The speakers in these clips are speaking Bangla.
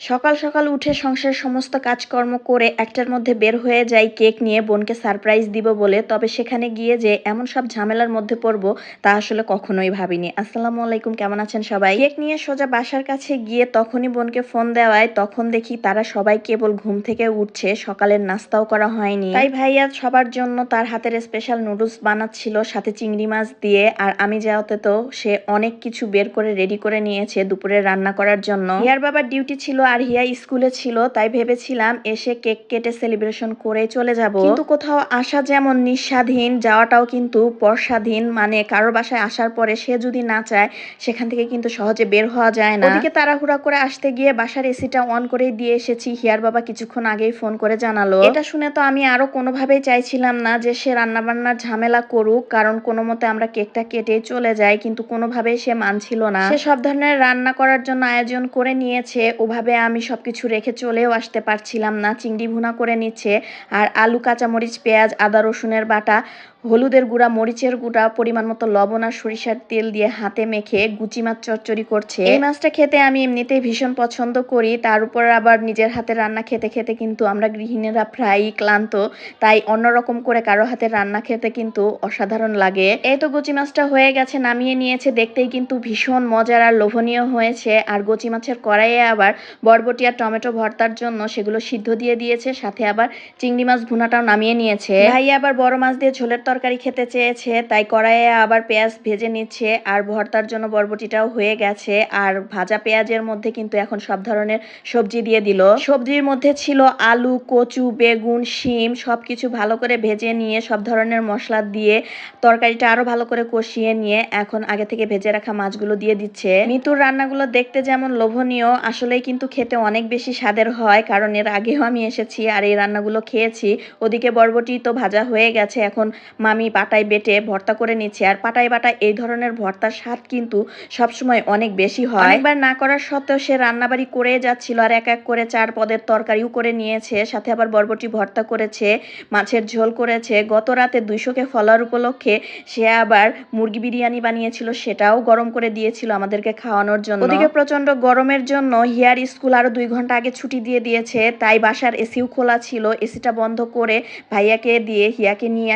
সকাল সকাল উঠে সংসারের সমস্ত কাজকর্ম করে একটার মধ্যে বের হয়ে যাই কেক নিয়ে, বোনকে সারপ্রাইজ দিব বলে। তবে সেখানে গিয়ে যে এমন সব ঝামেলার মধ্যে পড়ব, তা আসলে কখনোই ভাবিনি। আসসালামু আলাইকুম, কেমন আছেন সবাই? কেক নিয়ে সোজা বাসার কাছে গিয়ে তখনই বোনকে ফোন দেওয়ায়, তখন দেখি তারা সবাই কেবল ঘুম থেকে উঠছে, সকালের নাস্তাও করা হয়নি। তাই ভাইয়া সবার জন্য তার হাতের স্পেশাল নুডলস বানাচ্ছিল, সাথে চিংড়ি মাছ দিয়ে, আর আমি যাওয়াতে তো সে অনেক কিছু বের করে রেডি করে নিয়েছে দুপুরে রান্না করার জন্য। ইয়ার বাবার ডিউটি ছিল আর হিয়া স্কুলে ছিল, তাই ভেবেছিলাম এসে কেক কেটে সেলিব্রেশন করে চলে যাব। কিন্তু কোথাও আসা যেমন নিঃস্বাধীন, যাওয়াটাও কিন্তু পরস্বাধীন। মানে কারোর বাসায় আসার পরে সে যদি না চায়, সেখান থেকে কিন্তু সহজে বের হওয়া যায় না। ওদিকে তাড়াহুড়া করে আসতে গিয়ে বাসার এসিটা অন করে দিয়ে এসেছি। হিয়ার বাবা কিছুক্ষণ আগেই ফোন করে জানালো। এটা শুনে তো আমি আরও কোনোভাবেই চাইছিলাম না যে সে রান্না বান্নার ঝামেলা করুক, কারণ কোনো মতে আমরা কেকটা কেটে চলে যাই, কিন্তু কোনোভাবেই সে মানছিল না। সে সব ধরনের রান্না করার জন্য আয়োজন করে নিয়েছে। ওভাবে আমি সব কিছু রেখে চলেও আসতে পারছিলাম না। চিংড়ি ভুনা করে নিচ্ছে। আর আলু, কাঁচামরিচ, পেঁয়াজ, আদা, রসুনের বাটা হলুদের গুঁড়া, মরিচের গুঁড়া, পরিমাণ মতো লবণ আর সরিষার তেল দিয়ে হাতে মেখে গুচি মাছ চচ্চড়ি করছে। এই মাছটা খেতে আমি এমনিতেই ভীষণ পছন্দ করি। তার উপর আবার নিজের হাতে রান্না খেতে খেতে কিন্তু আমরা গৃহিণীরা প্রায় ক্লান্ত, তাই অন্যরকম করে কারও হাতে রান্না খেতে কিন্তু অসাধারণ লাগে। এই তো গুচি মাছটা হয়ে গেছে, নামিয়ে নিয়েছে। দেখতেই কিন্তু ভীষণ মজার আর লোভনীয় হয়েছে। আর গুচি মাছের কড়াইয়ে আবার বরবটি আর টমেটো ভর্তার জন্য সেগুলো সিদ্ধ দিয়ে দিয়েছে। সাথে আবার চিংড়ি মাছ ভুনাটাও নামিয়ে নিয়েছে। ভাই আবার বড় মাছ দিয়ে ঝোলের তরকারি খেতে চেয়েছে, তাই কড়াইয়ে আবার পেঁয়াজ ভেজে নিচ্ছে। আর ভর্তার জন্য বরবটিটাও হয়ে গেছে। আর ভাজা পেঁয়াজের মধ্যে কিন্তু এখন সব ধরনের সবজি দিয়ে দিল। সবজির মধ্যে ছিল আলু, কচু, বেগুন, শিম সব কিছু ভালো করে ভেজে নিয়ে সব ধরনের মশলা দিয়ে তরকারিটা আরও ভালো করে কষিয়ে নিয়ে এখন আগে থেকে ভেজে রাখা মাছগুলো দিয়ে দিচ্ছে। মিতুর রান্নাগুলো দেখতে যেমন লোভনীয়, আসলেই কিন্তু খেতে অনেক বেশি স্বাদের হয়, কারণ এর আগেও আমি এসেছি আর এই রান্নাগুলো খেয়েছি। ওদিকে বরবটি তো ভাজা হয়ে গেছে, এখন মামি পাটায় বেটে ভর্তা করে নিচ্ছে। আর পাটায় বাটা এই ধরনের ভর্তার স্বাদ কিন্তু সবসময় অনেক বেশি হয়। একবার না করার সত্ত্বেও সে রান্নাবাড়ি করে যাচ্ছিল আর এক এক করে চার পদের তরকারিও করে নিয়েছে। সাথে আবার বরবটি ভর্তা করেছে, মাছের ঝোল করেছে। গত রাতে দুইশোকে ফলার উপলক্ষে সে আবার মুরগি বিরিয়ানি বানিয়েছিল, সেটাও গরম করে দিয়েছিল আমাদেরকে খাওয়ানোর জন্য। ওদিকে প্রচণ্ড গরমের জন্য হিয়ার স্কুল আরও দুই ঘণ্টা আগে ছুটি দিয়ে দিয়েছে, তাই বাসার এসিও খোলা ছিল। এসিটা বন্ধ করে ভাইয়াকে দিয়ে হিয়াকে নিয়ে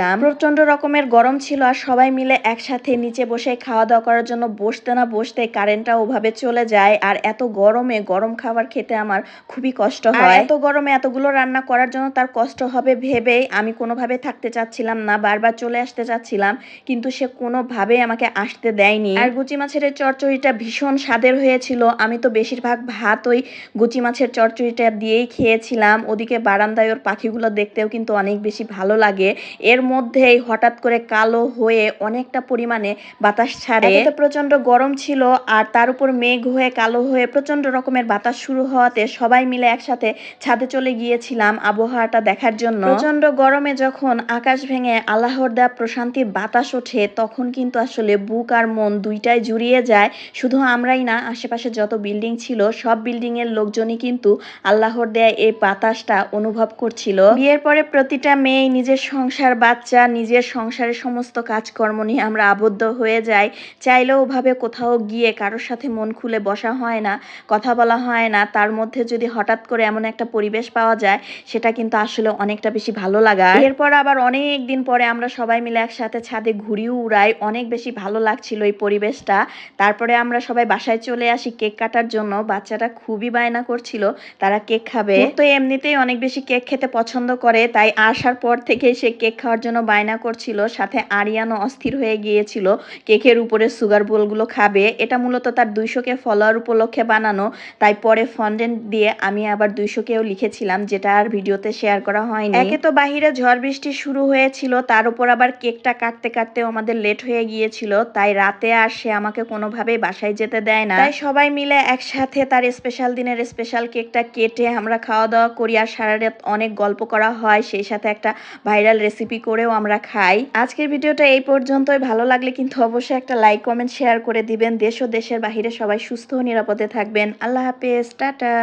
আসিয়েছিলাম প্রচণ্ড রকমের গরম ছিল আর সবাই মিলে একসাথে নিচে বসে খাওয়া দাওয়া করার জন্য বসতে না বসতে কারেন্টটা ওভাবে চলে যায় আর এত গরমে গরম খাবার খেতে আমার খুবই কষ্ট হয়। এত গরমে এতগুলো রান্না করার জন্য তার কষ্ট হবে ভেবেই আমি কোনোভাবে থাকতে চাচ্ছিলাম না বারবার চলে আসতে চাচ্ছিলাম কিন্তু সে কোনোভাবে আমাকে আসতে দেয়নি। আর গুচি মাছের এই চচ্চড়িটা ভীষণ স্বাদের হয়েছিল। আমি তো বেশিরভাগ ভাত ওই গুচি মাছের চচ্চড়িটা দিয়েই খেয়েছিলাম। ওদিকে বারান্দায় ওর পাখিগুলো দেখতেও কিন্তু অনেক বেশি ভালো লাগে। এর মধ্যেই হঠাৎ করে কালো হয়ে অনেকটা পরিমাণে বাতাস ছাড়ে। এতে প্রচণ্ড গরম ছিল আর তার উপর মেঘ হয়ে কালো হয়ে প্রচণ্ড রকমের বাতাস শুরু হওয়াতে সবাই মিলে একসাথে ছাদে চলে গিয়েছিলাম আবহাওয়াটা দেখার জন্য। প্রচণ্ড গরমে যখন আকাশ ভেঙে আল্লাহর দেয়া প্রশান্তির বাতাস ওঠে, তখন কিন্তু আসলে বুক আর মন দুইটাই জুড়িয়ে যায়। শুধু আমরাই না, আশেপাশে যত বিল্ডিং ছিল, সব বিল্ডিং এর লোকজনই কিন্তু আল্লাহর দেয়া এই বাতাসটা অনুভব করছিল। বিয়ের পরে প্রতিটা মেয়ে নিজের সংসার বাচ্চা, নিজের সংসারের সমস্ত কাজকর্ম নিয়ে আমরা আবদ্ধ হয়ে যাই। চাইলেও ওভাবে কোথাও গিয়ে কারোর সাথে মন খুলে বসা হয় না, কথা বলা হয় না। তার মধ্যে যদি হঠাৎ করে এমন একটা পরিবেশ পাওয়া যায়, সেটা কিন্তু আসলে অনেকটা বেশি ভালো লাগা। এরপর আবার অনেক দিন পরে আমরা সবাই মিলে একসাথে ছাদে ঘুরিও উড়াই। অনেক বেশি ভালো লাগছিল এই পরিবেশটা। তারপরে আমরা সবাই বাসায় চলে আসি কেক কাটার জন্য। বাচ্চাটা খুবই বায়না করছিল, তারা কেক খাবে। তো এমনিতেই অনেক বেশি কেক খেতে পছন্দ করে, তাই আসার পর থেকে সে কেক খাওয়ার জন্য বায়না করছিল, সাথে আরিয়ানও অস্থির হয়ে গিয়েছিল। কেকের উপরে সুগার বোলগুলো খাবে, এটা মূলত তার দুইশোকে ফলোয়ার উপলক্ষে বানানো। তাই পরে ফন্ডেন্ট দিয়ে আমি আবার দুইশোকেও লিখেছিলাম, যেটা আর ভিডিওতে শেয়ার করা হয়নি। একে তো বাহিরে ঝড় বৃষ্টি শুরু হয়েছিল, তার উপর আবার কেকটা কাটতে কাটতে আমাদের লেট হয়ে গিয়েছিল, তাই রাতে আর সে আমাকে কোনোভাবেই বাসায় যেতে দেয় না। তাই সবাই মিলে একসাথে তার স্পেশাল দিনের স্পেশাল কেকটা কেটে আমরা খাওয়া দাওয়া করি, আর সারা রাত অনেক গল্প করা হয়, সেই সাথে একটা ভাইরাল রেসিপি করেও আমরা খাই। আজকের ভিডিওটা এই পর্যন্তই। ভালো লাগলে কিন্তু অবশ্যই একটা লাইক কমেন্ট শেয়ার করে দিবেন। দেশ ও দেশের বাহিরে সবাই সুস্থ ও নিরাপদে থাকবেন। আল্লাহ হাফেজ। টাটা।